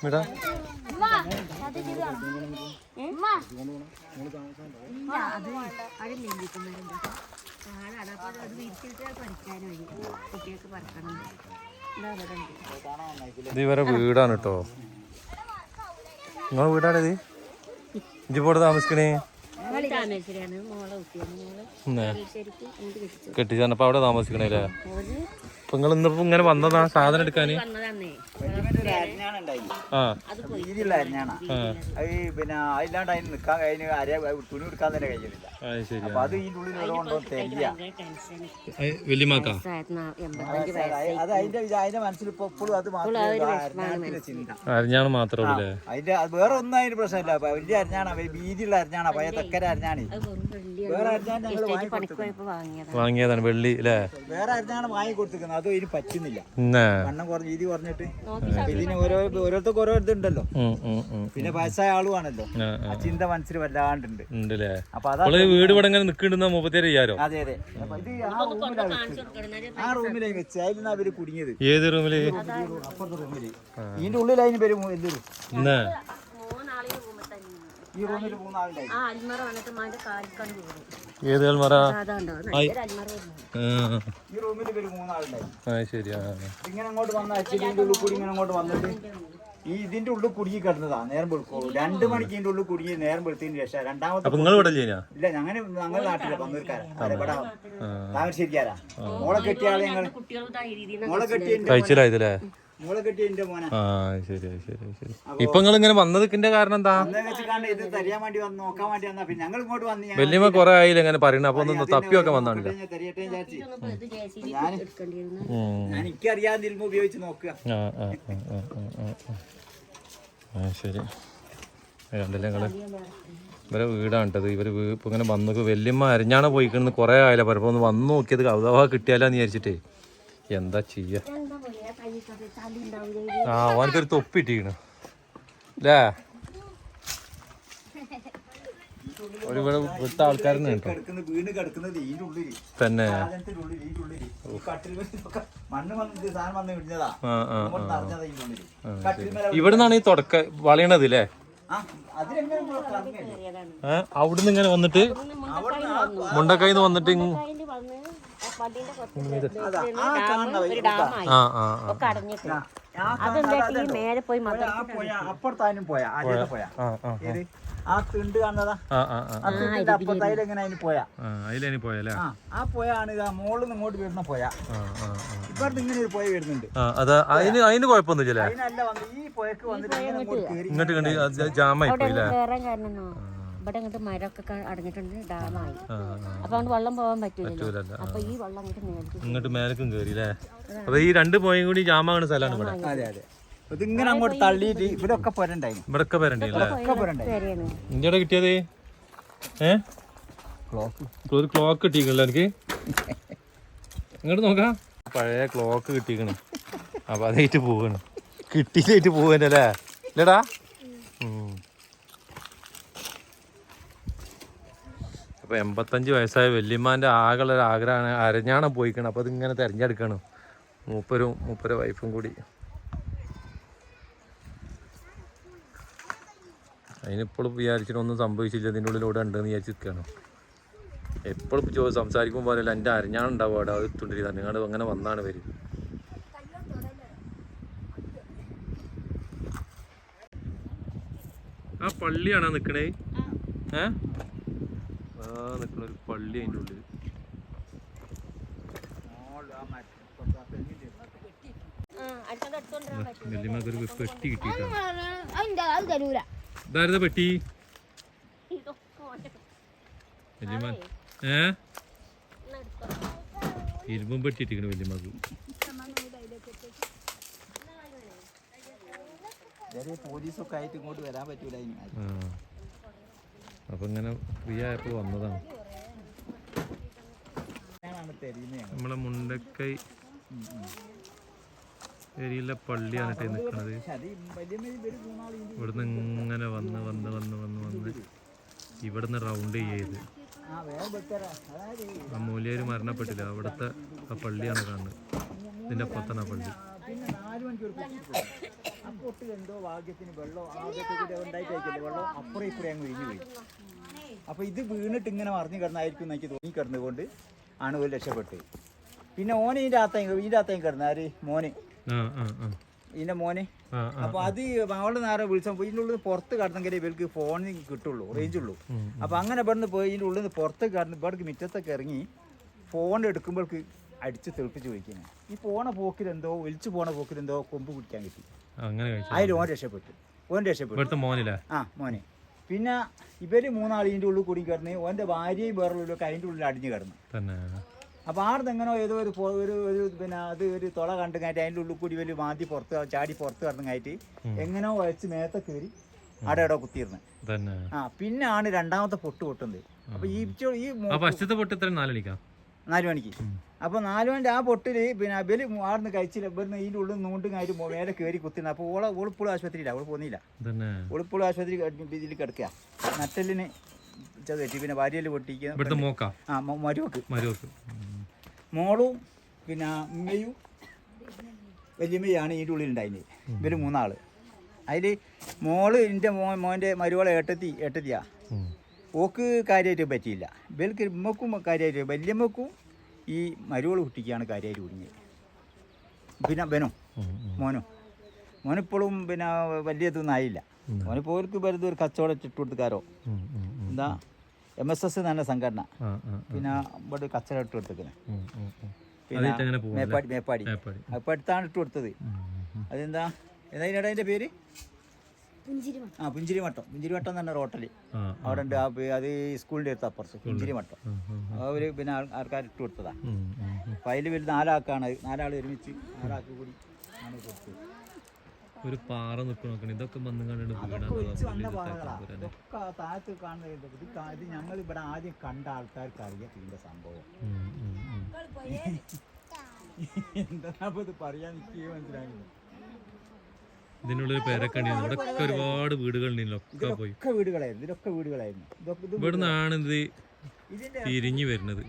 പറയുക ഇത് ഇവരെ വീടാണ് കേട്ടോ. നിങ്ങളെ വീടാണ് ഇത്? ഇജിപ്പോടെ താമസിക്കണേ? കെട്ടിച്ചാണ് അപ്പൊ അവിടെ താമസിക്കണേ അല്ലേ? അപ്പൊ നിങ്ങൾ ഇന്നിപ്പോ ഇങ്ങനെ വന്നതാ സാധനം എടുക്കാന്? ആ. രീതിയുള്ള അരിഞ്ഞാണ്. അത് പിന്നെ അതില്ലാണ്ട് അതിന് നിൽക്കാൻ കഴിഞ്ഞ് അര തുണി എടുക്കാൻ തന്നെ കഴിയുന്നില്ല. അത് ശരി അപ്പൊ അത് ഇതിന്റെ ഉള്ളിൽ ഓരോണ്ടോ തെരിയ വലിയമാക്കാ അത് അതിന്റെ വിചാ- അതിന്റെ മനസ്സിൽ ഇപ്പൊ എപ്പോഴും അത് മാത്രമേ ചിന്ത. അരിഞ്ഞാണ് മാത്രമേ അതിന്റെ അത് വേറെ ഒന്നും അതിന് പ്രശ്നമില്ല. വലിയ അരിഞ്ഞാണ് വീതിയുള്ള അരിഞ്ഞാണ് പഴയ തെക്കര അരിഞ്ഞാണ്. വാങ്ങിയതാണ്. വെള്ളി അല്ലേ വേറെ അരിഞ്ഞാണ് വാങ്ങി കൊടുത്തിരിക്കുന്നത്? അത് ഇതിന് പറ്റുന്നില്ല. വണ്ണം കുറഞ്ഞ് കുറഞ്ഞിട്ട്. ഇതിന് ഓരോ ഓരോരുത്തർക്ക് ഓരോ ഇതുണ്ടല്ലോ. പിന്നെ വയസ്സായ ആളുമാണല്ലോ ആ, ചിന്ത മനസ്സിൽ വല്ലാണ്ടുണ്ട്. അപ്പൊ അതാ വീട് ഇവിടെ ഇങ്ങനെ നിക്കണ്ടെന്ന മുപ്പത്തേര് ചെയ്യാരോ അതെ അതെ. ഇത് ആ റൂമിലാണ് വെച്ചത്. ആ റൂമിലേക്ക് വെച്ച് അതിലാണ് അവർ കുടുങ്ങിയത്. ഏത് റൂമിൽ? അപ്പുറത്തെ റൂമിൽ. ഇതിന്റെ ഉള്ളിലായി അതിന് പേര് വലിയൊരു ഇന്നേ മൂന്നാളെ റൂമിൽ തന്നെ ഈ റൂമിൽ മൂന്നാളുണ്ടായി ആ അൽമറ വന്നിട്ട് മാന്റെ കാലിക്കാണ് വീണു. ഏത് കൽമറ അതാണ്ടോ. നല്ലൊരു അൽമറ വരുന്നു ഈ റൂമിൽ മൂന്നാളുണ്ടായി ആ, ഇങ്ങനെ അങ്ങോട്ട് വന്ന അച്ഛന്റെ ഉള്ളിൽ കൂടി ഇങ്ങനെ അങ്ങോട്ട് വന്നിട്ട് ഈ ഇതിന്റെ ഉള്ളിൽ കുടുങ്ങി കിടന്നതാ നേരം വെളുക്കോളൂ രണ്ട് മണിക്ക് ഇതിന്റെ ഉള്ളിൽ കുടുങ്ങി നേരം വെളുത്തതിന് ശേഷം രണ്ടാമത്തെ നിങ്ങൾ ഇവിടെ ഇല്ല ഞങ്ങനെ ഞങ്ങളുടെ നാട്ടിലെ പന്നൂർക്കാരാ. ഇവിടെ താമരശ്ശേരിക്കാരാ മോളെ കെട്ടിയാളെ ഞങ്ങൾ മോളെ കെട്ടിയ ആ ശരി ശരി ശരി. ഇപ്പൊ നിങ്ങൾ ഇങ്ങനെ വന്നതിന്റെ കാരണം എന്താ? അന്നേ വെച്ച് കണ്ട് ഇത് വേണ്ടി വന്ന് നോക്കാൻ വേണ്ടി വന്നാ പിന്നെ ഞങ്ങൾ ഇങ്ങോട്ട് വന്ന് ഞാൻ വല്യമ്മ കൊറേ ആയില്ല ഇങ്ങനെ പറയണ? അപ്പൊ ഒന്ന് തപ്പിയൊക്കെ വന്നാണില്ല ശരി. കണ്ടില്ലേ നിങ്ങൾ? ഇവരെ വീടാണ് കേട്ടത് ഇവർ വീ- ഇപ്പൊ ഇങ്ങനെ വന്നു വല്യമ്മ അരിഞ്ഞാണ് പോയിക്കുന്നത് കൊറേ ആയില്ല? ഒന്ന് വന്നു നോക്കിയത് കൗതവ കിട്ടിയാലെന്ന് വിചാരിച്ചിട്ടേ. എന്താ ചെയ്യാ? ആ ഓനക്കൊരു തൊപ്പി ഇട്ടിക്കണ് അല്ലേ ഒരു ഇവിടെ വിട്ട ഉള്ളിൽ തന്നെ. ഇവിടെ നിന്നാണ് ഈ തുടക്ക വളയണത് അല്ലേ? ഏഹ് അവിടുന്ന് ഇങ്ങനെ വന്നിട്ട് മുണ്ടക്കൈന്ന് വന്നിട്ട് ആ ആ ആ അതെന്താ ഈ പോയി ആ പോയ അപ്പുറത്താനും പോയാ ആദ്യത്തെ പോയാ. ആ ആ ഏത്? ആ തിണ്ട് കാണുന്നതാ. ആ ആ ആ ആ. തിണ്ടിന്റെ അപ്പുറത്തായാലും എങ്ങനെ അതിന് പോയാ? ആ അതിലേനി പോയല്ലേ? ആ ആ പോയാണ് ഇതാ മോളിൽ നിന്ന് ഇങ്ങോട്ട് വരുന്ന പോയാ. ഇപ്പൊ ഇപ്പുറത്ത് ഇങ്ങനെ ഒരു പോയ വരുന്നുണ്ട്. ആ അത് അതിന് അതിന് കുഴപ്പമൊന്നുമില്ലല്ലേ അതിനല്ല വന്ന് ഈ പോയക്ക് വന്നിട്ട് ഇങ്ങോട്ട് കണ്ട് ജാമായി പോയി ഇവിടെ അങ്ങോട്ട് മരമൊക്കെ അടങ്ങിയിട്ടുണ്ട് അടഞ്ഞിട്ടുണ്ട് ഡാമായി. അപ്പൊ അങ്ങോട്ട് വെള്ളം പോകാൻ പറ്റൂല അപ്പൊ ഈ വെള്ളം അങ്ങോട്ട് ഇങ്ങോട്ട് മേലക്കും കയറി അല്ലേ? അപ്പൊ ഈ രണ്ട് പോയും കൂടി ജാമാണ് സ്ഥലമാണ് ഇവിടെ. അതെ അതെ. ഇതിങ്ങനെ അങ്ങോട്ട് തള്ളിയിട്ട് ഇവിടെയൊക്കെ പോരണ്ടായി ഇവിടൊക്കെ പോരണ്ടായി വരെയാണ് ഇന്ത്യയുടെ കിട്ടിയത്? ഏ? ക്ലോക്ക് ഒരു ക്ലോക്ക് കിട്ടിക്കണല്ലോ എനിക്ക്. ഇങ്ങോട്ട് നോക്കാം. പഴയ ക്ലോക്ക് കിട്ടിക്കണ്. അപ്പൊ അതായിട്ട് പോവാണ്. കിട്ടിയിട്ടായിട്ട് പോവാനല്ലേ? ഇല്ലടാ. അപ്പൊ എൺപത്തഞ്ച് വയസ്സായ വല്യമ്മാന്റെ ആകെയുള്ള ഒരു ആഗ്രഹമാണ്. അരഞ്ഞാണം പോയിക്കണം. അപ്പൊ അതിങ്ങനെ തെരഞ്ഞെടുക്കണം. മൂപ്പരും മൂപ്പര വൈഫും കൂടി. അതിനിപ്പോഴും വിചാരിച്ചിട്ട് ഒന്നും സംഭവിച്ചില്ല. ഇതിന്റെ ഉള്ളിലൂടെ ഉണ്ടെന്ന് വിചാരിച്ചിരിക്കുകയാണ് എപ്പോഴും ചോ സംസാരിക്കുമ്പോൾ പോലെയല്ല എന്റെ അരഞ്ഞാണുണ്ടാവും അവിടെ അത് നിങ്ങൾ അങ്ങനെ വന്നാണ് വരും ആ പള്ളിയാണോ നിൽക്കണേ ഏ? ആ നിക്കണ ഒരു പള്ളി അതിന്റെ ഉള്ളിൽ ഒരു പെട്ടി കിട്ടിയിട്ടാണ്. ഇതായിരുന്നു പെട്ടി? ഏ? ഇരുമ്പും പെട്ടി ഇട്ടിക്കണ പോലീസൊക്കെ ആയിട്ട് ഇങ്ങോട്ട് വരാൻ പറ്റൂല അപ്പൊ ഇങ്ങനെ ഫ്രീ ആയപ്പോ വന്നതാണ്. നമ്മളെ മുണ്ടക്കൈ ഏരിയയിലെ പള്ളിയാണ് കേട്ടോ നിൽക്കുന്നത് ഇവിടുന്ന് ഇങ്ങനെ വന്ന് വന്ന് വന്ന് വന്ന് വന്ന് ഇവിടുന്ന് റൗണ്ട് ചെയ്ത്. ആ മൂലിയേര് മരണപ്പെട്ടില്ല. അവിടുത്തെ ആ പള്ളിയാണ് കാണുന്നത്. ഇതിന്റെ അപ്പുറത്താണ് ആ പള്ളി. നാല് മണിക്ക് ആ പൊട്ടിൽ എന്തോ ഭാഗ്യത്തിന് വെള്ളം ആദ്യത്തെ കൂടെ വെള്ളം അപ്പുറം ഇപ്പുറം അങ്ങ് വീഞ്ഞു പോയി അപ്പൊ ഇത് വീണിട്ട് ഇങ്ങനെ മറിഞ്ഞു കിടന്നായിരിക്കും എന്ന് എനിക്ക് തോന്നി കിടന്നുകൊണ്ട് ആണ് ഒരു രക്ഷപ്പെട്ട്. പിന്നെ ഓനെ ഇതിന്റെ അകത്തേക്ക് ഇതിന്റെ അകത്തേക്ക് കിടന്ന. ആര്? മോന്. ഇതിന്റെ മോനെ. അപ്പൊ അത് അവളുടെ നേരെ വിളിച്ചപ്പോ ഇതിന്റെ ഉള്ളിൽ പുറത്ത് കടന്നെങ്കിൽ ഇവർക്ക് ഫോണിൽ കിട്ടുള്ളൂ റേഞ്ച് ഉള്ളൂ. അപ്പൊ അങ്ങനെ ഇവിടുന്ന് പോയി ഇതിന്റെ ഉള്ളിൽ നിന്ന് പുറത്ത് കടന്ന് ഇവിടേക്ക് മുറ്റത്തൊക്കെ ഇറങ്ങി ഫോൺ എടുക്കുമ്പോൾക്ക് അടിച്ച് തെളിപ്പിച്ച് വിളിക്കുന്നത് ഈ പോണ പോക്കിലെന്തോ ഒലിച്ചു പോണ പോക്കിലെന്തോ കൊമ്പ് കുടിക്കാൻ കിട്ടി. അങ്ങനെ അതിൽ ഓൻ രക്ഷപ്പെട്ടു. ഓൻ രക്ഷപ്പെട്ടു. മോനില്ല ആ മോനെ. പിന്നെ ഇവർ മൂന്നാൾ ഇതിന്റെ ഉള്ളിൽ കൂടി കിടന്ന് ഓന്റെ ഭാര്യയും വേറുള്ളൊക്കെ അതിന്റെ ഉള്ളിൽ അടിഞ്ഞു കിടന്നു. തന്നെ. അപ്പൊ ആടുന്ന് എങ്ങനോ ഏതോ ഒരു ഒരു ഒരു പിന്നെ അത് ഒരു തുള കണ്ടു കഴിഞ്ഞിട്ട് അതിന്റെ ഉള്ളിൽ കൂടി വലിയ മാന്തി പുറത്ത് ചാടി പുറത്ത് കിടന്നു കഴിഞ്ഞിട്ട് എങ്ങനോ വച്ച് മേത്ത കയറി അവിടെ ഇവിടെ കുത്തിയിരുന്നു. ആ പിന്നെ ആണ് രണ്ടാമത്തെ പൊട്ട് പൊട്ടുന്നത്. അപ്പൊ ഈ ഈ പൊട്ട് ഇത്ര നാലണിക്കാം നാല് മണിക്ക് അപ്പോൾ നാല് മണിന്റെ ആ പൊട്ടിൽ പിന്നെ ബലി ആടുന്ന് കഴിച്ചില്ല. ഇവിടുന്ന് ഇതിന്റെ ഉള്ളിൽ നൂണ്ടും കാര്യം മേലെ കയറി കുത്തിരുന്നു അപ്പൊ ഓളെ ഒളിപ്പുള്ള ആശുപത്രിയില്ല അവൾ പോന്നില്ല. തന്നെ ഓളിപ്പോഴും ആശുപത്രി ഇതിൽ കിടക്കുക നട്ടലിന് ചതറ്റി പിന്നെ ഭാര്യയിൽ പൊട്ടിക്കുക. ആ മരുവക്ക് മരുവക്ക് മോളും പിന്നെ അമ്മയും വലിയമ്മയാണ് ഇതിന്റെ ഉള്ളിൽ ഉണ്ടായിരുന്നത് ഇവർ മൂന്നാൾ. അതിൽ മോൾ എന്റെ മോ മോന്റെ മരുവളെ ഏട്ടത്തി ഏട്ടത്തിയാ. ഓക്ക് കാര്യമായിട്ട് പറ്റിയില്ല. ഇവൾക്ക് ഉമ്മക്കും കാര്യമായിട്ട് വല്യമ്മക്കും ഈ മരുവൾ കുട്ടിക്കാണ് കാര്യമായിട്ട് കുടുങ്ങിയത്. പിന്നെ ബനോ മോനോ. മോനിപ്പോഴും പിന്നെ വലിയ ഇതൊന്നും ആയില്ല മോനിപ്പോൾ ഓർക്ക് വെറുതെ ഒരു കച്ചവടം ചുട്ടുകൊടുത്തുകാരോ എന്താ? എം എസ് എസ് നല്ല സംഘടന. പിന്നെ ഇവിടെ കച്ചവടം ഇട്ട് കൊടുത്തേക്കുന്നത്. പിന്നെ മേപ്പാടി മേപ്പാടി. മേപ്പാടി. അടുത്താണ് ഇട്ട് കൊടുത്തത്. അതെന്താ? ഏതായാലും അതിന്റെ പേര്? ആ പുഞ്ചിരി മട്ടം പുഞ്ചിരി മട്ടം എന്ന് പറഞ്ഞ ഹോട്ടൽ. അവിടെ ഉണ്ട് അത് സ്കൂളിന്റെ അടുത്ത് അപ്പുറത്ത് പുഞ്ചിരി മട്ടം ഉം, പിന്നെ ആൾക്കാർ ഇട്ട് കൊടുത്തതാ. അപ്പൊ അതിൽ വലിയ നാലാൾക്കാണ് നാലാൾ ഒരുമിച്ച് നാലാൾക്ക് കൂടി ആണ് കൊടുത്തത്. ഒരു പാറ നിൽക്കണ നോക്കണ. ഇതൊക്കെ വന്നു കണ്ടിട്ട് താഴത്ത് കാണുന്നത് ഇത് ഞങ്ങൾ ഇവിടെ ആദ്യം കണ്ട ആൾക്കാർക്ക് അറിയാം ഇതിന്റെ സംഭവം. എന്താ പറയാൻ എനിക്ക് മനസ്സിലായില്ല. ഇതിനുള്ളിൽ പേരക്കണിയാണ്. ഇവിടെ ഇവിടെയൊക്കെ ഒരുപാട് വീടുകളുണ്ടല്ലോ ഒക്കെ പോയി. ഒക്കെ വീടുകളായിരുന്നു. ഇതൊക്കെ വീടുകളായിരുന്നു ഇവിടുന്നാണ് ഇത് തിരിഞ്ഞു വരുന്നത്.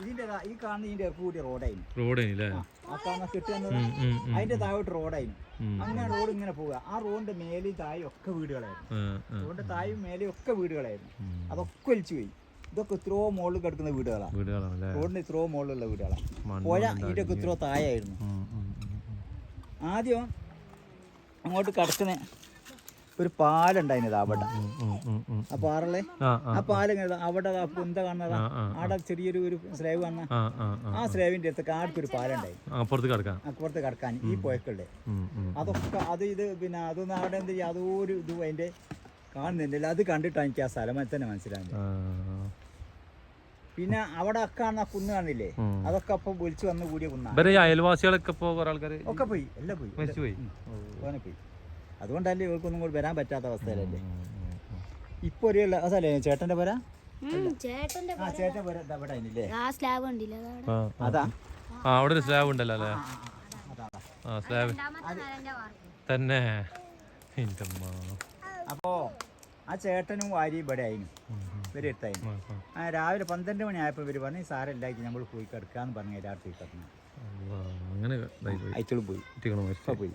ഇതിന്റെ ഈ കാണുന്ന ഇതിന്റെ കൂടിയ റോഡായിരുന്നു റോഡേനില്ലേ ആ കാണുന്ന കെട്ടി വന്നത് ഉം, ഉം, ഉം. അതിന്റെ താഴോട്ട് റോഡായിരുന്നു അങ്ങനെ റോഡ് ഇങ്ങനെ പോവുക. ആ റോഡിന്റെ മേലെയും താഴെ ഒക്കെ വീടുകളായിരുന്നു. റോഡിന്റെ താഴെയും മേലെയും ഒക്കെ വീടുകളായിരുന്നു. അതൊക്കെ ഒലിച്ചു പോയി. ഇതൊക്കെ ഇത്രയോ മുകളിൽ കിടക്കുന്ന വീടുകളാണ് വീടുകളാണല്ലേ? റോഡിന് ഇത്രയോ മുകളിലുള്ള വീടുകളാണ് പുഴ ഇതിന്റെ ഒക്കെ ഇത്രയോ താഴെയായിരുന്നു. ആദ്യം അങ്ങോട്ട് കടക്കുന്ന ഒരു പാലുണ്ടായിരുന്നത് അവിടെ. ആ പാറല്ലേ? ആ പാലം അവിടെ പുന്ത എന്താ കാണുന്നതാ? അവിടെ ചെറിയൊരു ഒരു സ്ലേവ് കാണുന്ന ആ സ്ലേവിന്റെ അടുത്ത് കാടത്തൊരു പാലുണ്ടായി. അപ്പുറത്ത് കടക്കാൻ അപ്പുറത്ത് കിടക്കാൻ ഈ പോയക്കളുടെ. അതൊക്കെ അത് ഇത് പിന്നെ അതൊന്നും അവിടെ എന്ത് ചെയ്യും? ഒരു ഇത് അതിന്റെ കാണുന്നില്ല. അത് കണ്ടിട്ടാണ് എനിക്ക് ആ സ്ഥലം തന്നെ മനസ്സിലാകുന്നത്. പിന്നെ അവിടെ കാണുന്ന കുന്ന് കാണില്ലേ. അതൊക്കെ അപ്പൊ വിളിച്ചു വന്ന് കൂടിയ കുന്നാണ് അയൽവാസികളൊക്കെ ഒക്കെ പോയി എല്ലാം പോയി പോയി ഓനെ പോയി. അതുകൊണ്ടല്ലേ ഇവർക്കൊന്നും കൂടി വരാൻ പറ്റാത്ത അവസ്ഥയിലല്ലേ. ഇപ്പൊ ഒരു അതല്ലേ ചേട്ടന്റെ പോരാ? ചേട്ടന്റെ അവിടെ അതിനില്ലേ? സ്ലാബ് ഉണ്ടില്ല അതവിടെ ആ, ആ. അതാ. അവിടെ ഒരു സ്ലാബ് ഉണ്ടല്ലോ അല്ലേ. ആ സ്ലാബ്. തന്നെ. അപ്പോ ആ ചേട്ടനും വാരി ഇവിടെ ആയിരുന്നു ഇവർ എടുത്തായിരുന്നു ആ, രാവിലെ പന്ത്രണ്ട് മണി ആയപ്പോൾ ഇവർ പറഞ്ഞു സാരമില്ലാക്കി നമ്മൾ പോയി കിടക്കാന്ന് പറഞ്ഞു എല്ലാവർക്കും കിടന്നു. അങ്ങനെ അയച്ചോളും പോയി. പോയി.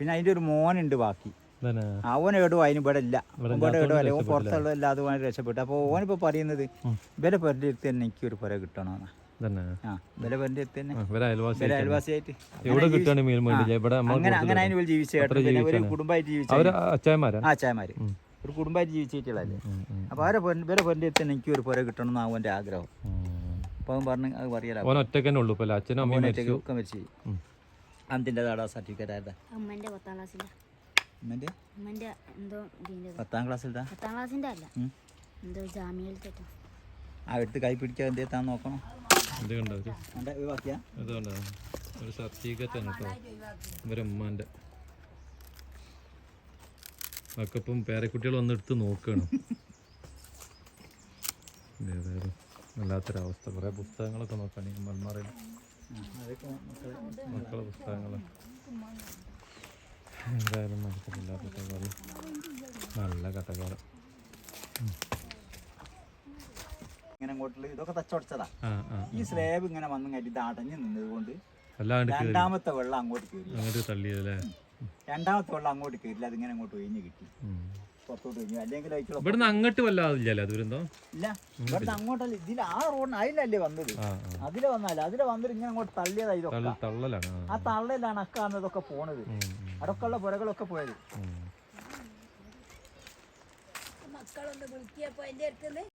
പിന്നെ അതിന്റെ ഒരു മോനുണ്ട് ബാക്കി. അവനെ അവൻ എവിടും അതിന് ഇവിടെ ഇല്ല. ഇവിടെ എവിടും അല്ല. ഓൻ. പുറത്തുള്ള എല്ലാ അതുമായി രക്ഷപ്പെട്ടു. അപ്പോൾ ഓനിപ്പോ പറയുന്നത് ഇവരെ പെരന്റെ അടുത്ത് തന്നെ എനിക്ക് ഒരു പുര കിട്ടണമെന്നാ. അങ്ങനെ അങ്ങനെ ജീവിച്ചു കുടുംബമായിട്ട് ജീവിച്ചു അവർ അച്ചായന്മാരാ? ആ ചായമാര് ഒരു കുടുംബമായിട്ട് ജീവിച്ചിട്ടുള്ളതല്ലേ അപ്പോൾ അവരെ പൊൻ ഇവരെ പെരന്റെ അടുത്ത് തന്നെ എനിക്ക് ഒരു പുര കിട്ടണം എന്നാ അവന്റെ ആഗ്രഹം. അപ്പോൾ അവൻ പറഞ്ഞു അത് പറയല. ഉള്ളൂ അച്ഛനും അമ്മയും മരിച്ചു. ഒക്കെ മരിച്ചു. അന്തിന്റെ താടാ സർട്ടിഫിക്കറ്റ് ആയിരുന്നാ അമ്മന്റെ പത്താം ക്ലാസ്സിന്റെ അമ്മന്റെ? എന്തോ ഇതിന്റെ പത്താം അല്ല. എന്തോ ആ എടുത്ത് കൈ പിടിക്കാൻ എന്താ നോക്കണം. ഇത് കണ്ടോ ഒരു എന്റെ ഒഴിവാക്കിയാ? ഇത് കണ്ടോ ഒരു സർട്ടിഫിക്കറ്റ് ആണ് കേട്ടോ. ഇവരെ ഉമ്മാന്റെ. ഒക്കെ ഇപ്പം പേരക്കുട്ടികൾ വന്ന് എടുത്ത് നോക്കുകയാണ് ഏതായാലും വല്ലാത്തൊരവസ്ഥ. കുറേ പുസ്തകങ്ങളൊക്കെ നോക്കുകയാണെങ്കിൽ ഈ അതൊക്കെ മക്കളെ പുസ്തകങ്ങൾ. എന്തായാലും നടക്കുന്നില്ല കഥകാലം നല്ല കഥകാലം ഇങ്ങനെ അങ്ങോട്ടുള്ള ഇതൊക്കെ തച്ചൊടച്ചതാ. ഈ സ്ലേബ് ഇങ്ങനെ വന്നു കഴിഞ്ഞിട്ട് അടഞ്ഞു നിന്നത് കൊണ്ട് രണ്ടാമത്തെ വെള്ളം അങ്ങോട്ട് അങ്ങോട്ട് തള്ളിയതല്ലേ? രണ്ടാമത്തെ വെള്ളം അങ്ങോട്ട് കയറില്ല അതിങ്ങനെ അങ്ങോട്ട് ഒഴിഞ്ഞ് കിട്ടി. പുറത്തോട്ട് ഒഴിഞ്ഞു. അല്ലെങ്കിൽ അയച്ചുള്ള ഇവിടുന്ന് അങ്ങോട്ട് വല്ലാതില്ലല്ലേ ദുരന്തം ഇല്ല ഇവിടുന്ന് അങ്ങോട്ടല്ല. ഇതിൽ ആ റോഡിന് അതിലല്ലേ വന്നത്? അതിലെ വന്നാലേ അതിലെ വന്നിട്ട് ഇങ്ങനെ അങ്ങോട്ട് തള്ളിയതായി തള്ളലാണ്. ആ. തള്ളലാണ് അക്കാന്നതൊക്കെ പോണത്. അടക്കമുള്ള പുരകളൊക്കെ പോയത്. മക്കളൊന്ന് വിളിക്കിയപ്പോ എന്റെ അടുത്തുനിന്ന്